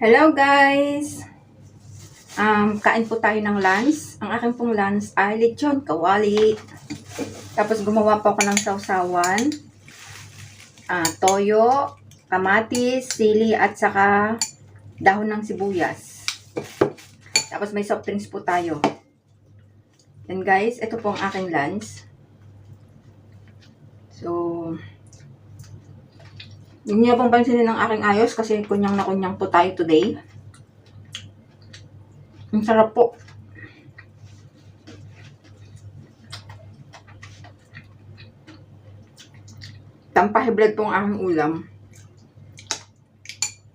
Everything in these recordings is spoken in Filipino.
Hello guys! Um, kain po tayo ng lunch. Ang aking pong lunch ay lechon kawali. Tapos gumawa po ako ng sausawan. Ah, toyo, kamatis, sili at saka dahon ng sibuyas. Tapos may soft drinks po tayo. Yan guys, ito po ang aking lunch. So, hindi niyo pong pansinin ang aking ayos kasi kunyang na kunyang po tayo today. Ang sarap po. Tampahiblad po ang aking ulam.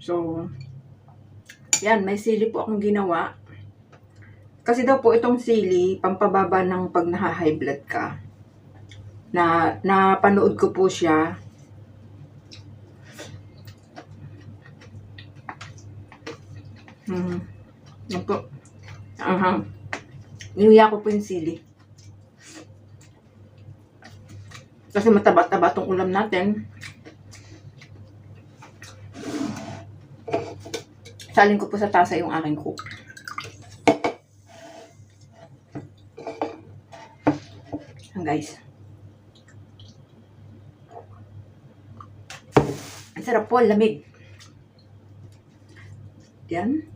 So, yan, may sili po akong ginawa. Kasi daw po itong sili, pampababa ng pag naha-high blood ka. Na, napanood ko po siya Hmm. Yan po. Niluya ko po yung sili. Kasi mataba-taba tong ulam natin. Salin ko po sa tasa yung aking cook. Yan guys. Ang sarap po, lamig. Yan.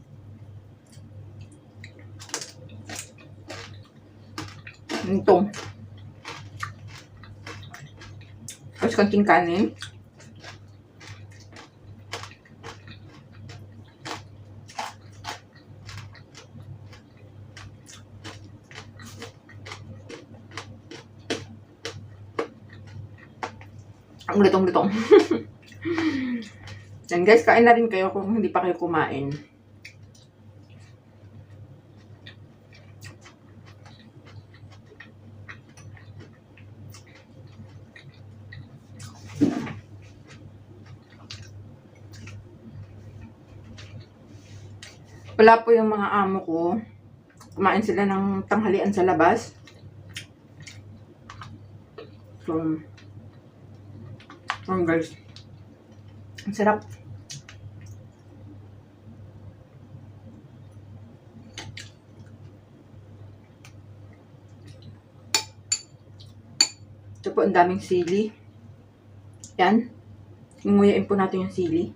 Ito. Tapos konting kanin. Ang litong-litong. Yan guys, kain na rin kayo kung hindi pa kayo kumain. Wala po yung mga amo ko. Kumain sila ng tanghalian sa labas. So, um, guys. Ang sarap. Ito po, ang daming sili. Yan. Nguyain po natin yung sili.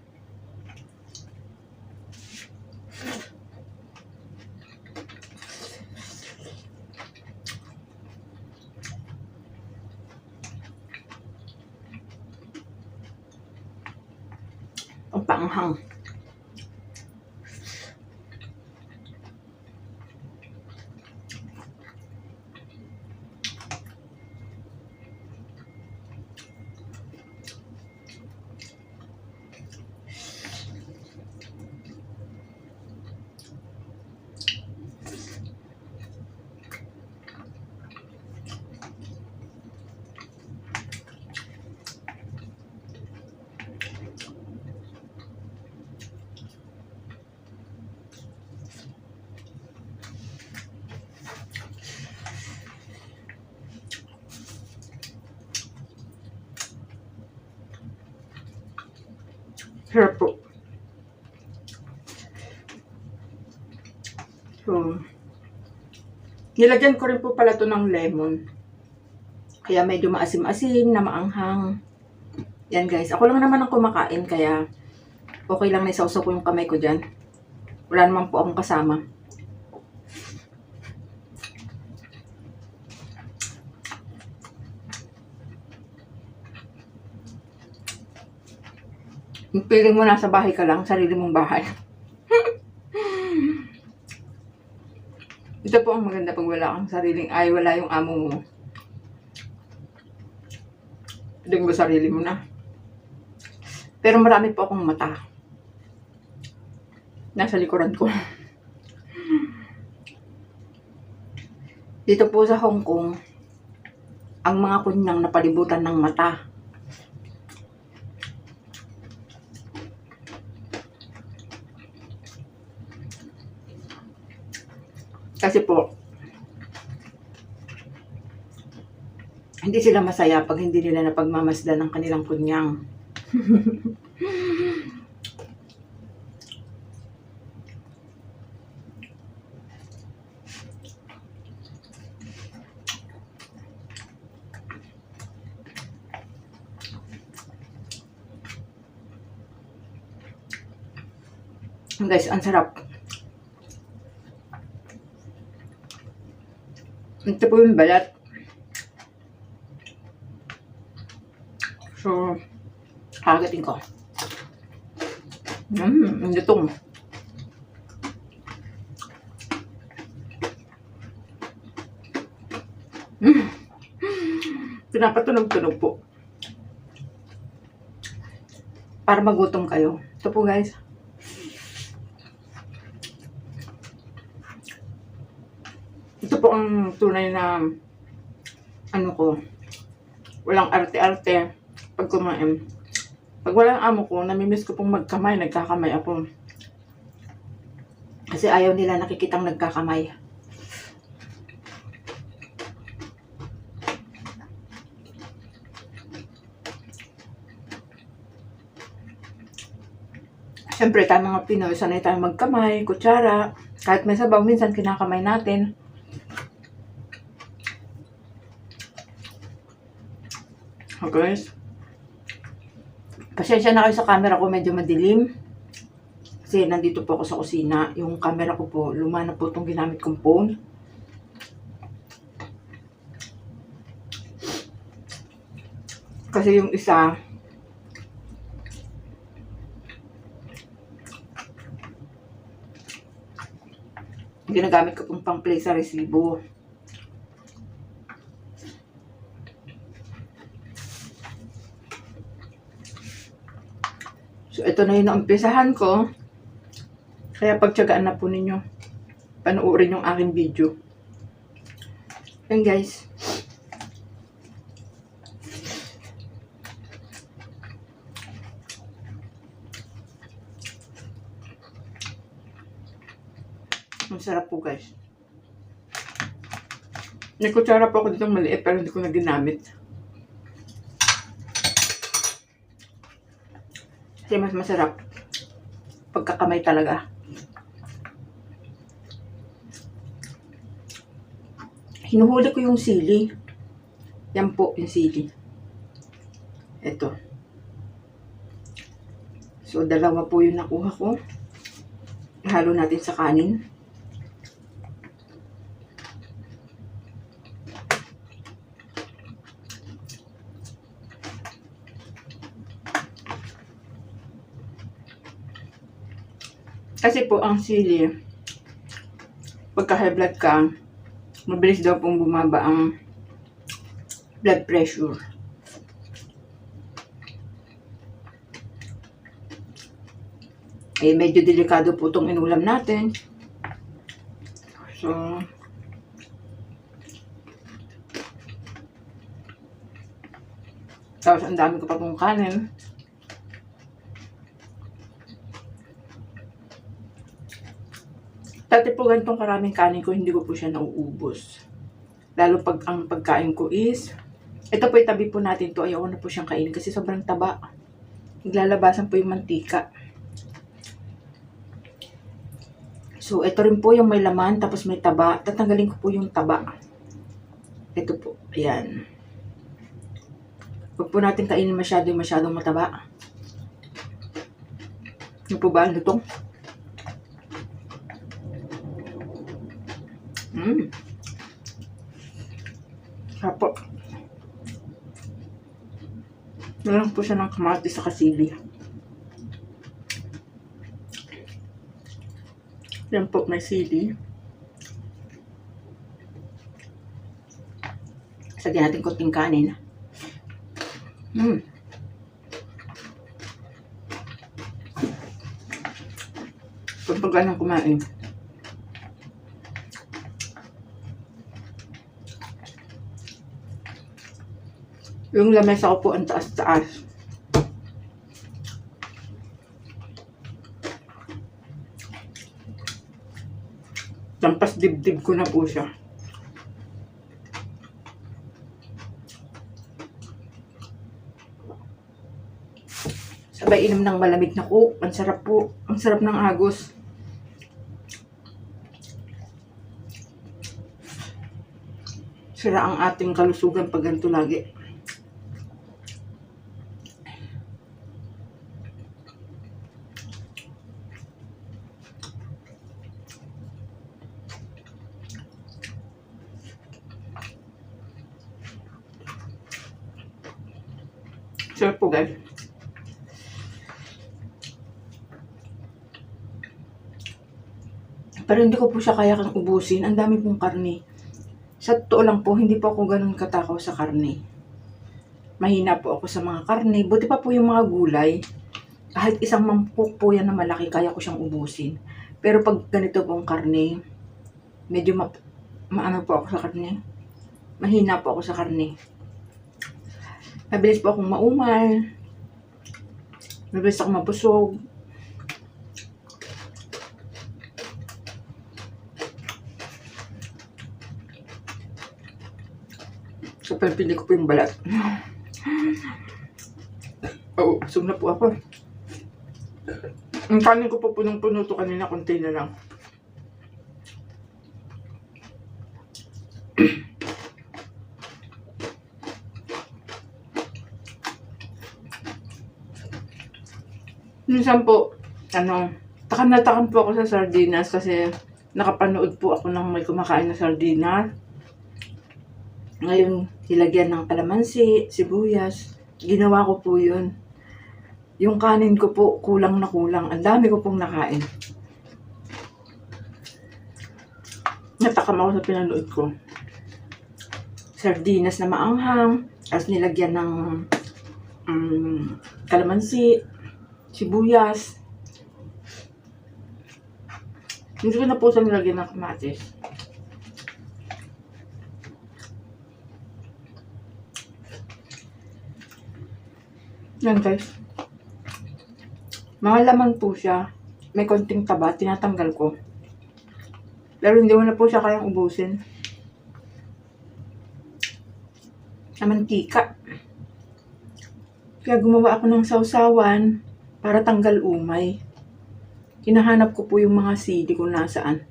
Ang panghang. Sarap po. So, nilagyan ko rin po pala to ng lemon. Kaya medyo maasim-asim na maanghang. Yan guys. Ako lang naman ang kumakain kaya okay lang na isawsaw ko yung kamay ko dyan. Wala naman po akong kasama. Feeling mo nasa bahay ka lang, sarili mong bahay. Ito po ang maganda pag wala kang sariling, ay wala yung amo mo. Hindi mo sarili mo na. Pero marami po akong mata. Nasa likuran ko. Dito po sa Hong Kong, ang mga kunyang napalibutan ng mata. kasi po, hindi sila masaya pag hindi nila napagmamasdan ng kanilang kunyang. guys, ang sarap. Ito po yung balat. So, kagatin ko. Mmm, ang lutong. Mmm. Pinapatunog-tunog po. Para magutom kayo. Ito po guys. Ito po ang tunay na ano ko. Walang arte-arte pag kumain. Pag walang amo ko, namimiss ko pong magkamay, nagkakamay ako. Kasi ayaw nila nakikitang nagkakamay. Siyempre, tayo mga Pinoy, sanay tayo magkamay, kutsara. Kahit may sabaw, minsan kinakamay natin. Oh, guys. Pasensya na kayo sa camera ko, medyo madilim. Kasi nandito po ako sa kusina. Yung camera ko po, luma na po itong ginamit kong phone. Kasi yung isa, ginagamit ko pong pang-play sa resibo. So, ito na yung naumpisahan ko. Kaya pagtsagaan na po ninyo. Panuorin yung aking video. Yan guys. Ang sarap po guys. May kutsara po ako dito maliit pero hindi ko na ginamit. Kasi mas masarap. Pagkakamay talaga. Hinuhuli ko yung sili. Yan po yung sili. Ito. So, dalawa po yung nakuha ko. Halo natin sa kanin. Kasi po ang sili, pagka high blood ka, mabilis daw pong bumaba ang blood pressure. Eh, medyo delikado po itong inulam natin. So, tapos ang dami ko pa pong kanin. Dati po ganitong karaming kanin ko, hindi ko po siya nauubos. Lalo pag ang pagkain ko is, ito po itabi po natin to, ayaw na po siyang kainin kasi sobrang taba. Naglalabasan po yung mantika. So, ito rin po yung may laman, tapos may taba. Tatanggalin ko po yung taba. Ito po, ayan. Huwag po natin kainin masyado yung masyadong mataba. Ano po ba? Lutong? Mm. Sarap po. Meron po siya ng kamatis sa kasili. Yan po, may sili. Sagyan natin konting kanin. Mm. Pagpag anong kumain. Yung lamesa ko po ang taas-taas. Lampas dibdib ko na po siya. Sabay inom ng malamig na coke. Ang sarap po. Ang sarap ng agos. Sira ang ating kalusugan pag ganito lagi. Sarap po guys. Pero hindi ko po siya kaya kang ubusin. Ang dami pong karne. Sa totoo lang po, hindi po ako ganun katakaw sa karne. Mahina po ako sa mga karne. Buti pa po yung mga gulay. Kahit isang mangkok po yan na malaki, kaya ko siyang ubusin. Pero pag ganito pong karne, medyo ma maano po ako sa karne. Mahina po ako sa karne. Mabilis po akong maumal. Mabilis akong mabusog. So, pili ko po yung balat. Oo, oh, busog na po ako. Ang kanin ko po punong-puno to kanina, konti na lang. Minsan po, ano, takam na takam po ako sa sardinas kasi nakapanood po ako ng may kumakain na sardinas. Ngayon, ilagyan ng kalamansi, sibuyas. Ginawa ko po yun. Yung kanin ko po, kulang na kulang. Ang dami ko pong nakain. Natakam ako sa pinanood ko. Sardinas na maanghang. Tapos nilagyan ng um, kalamansi, sibuyas. Hindi ko na po sa nilagyan ng kamatis. Yan guys. Mga laman po siya. May konting taba. Tinatanggal ko. Pero hindi mo na po siya kayang ubusin. Sa mantika. Kaya gumawa ako ng sausawan para tanggal umay. Hinahanap ko po yung mga sili kung nasaan.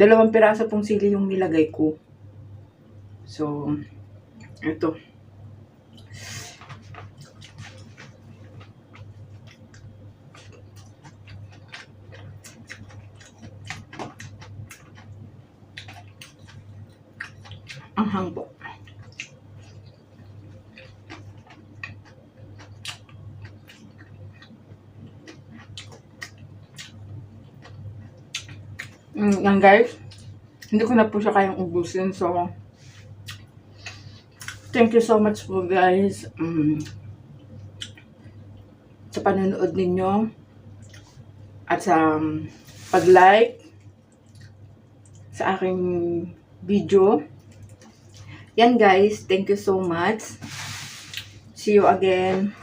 Dalawang piraso pong sili yung nilagay ko. So, ito. Ang hangbo. Mm, yan guys. Hindi ko na po siya kayang ubusin. So, thank you so much po guys. Mm, sa panonood ninyo. At sa um, pag-like sa aking video. Yan guys. Thank you so much. See you again.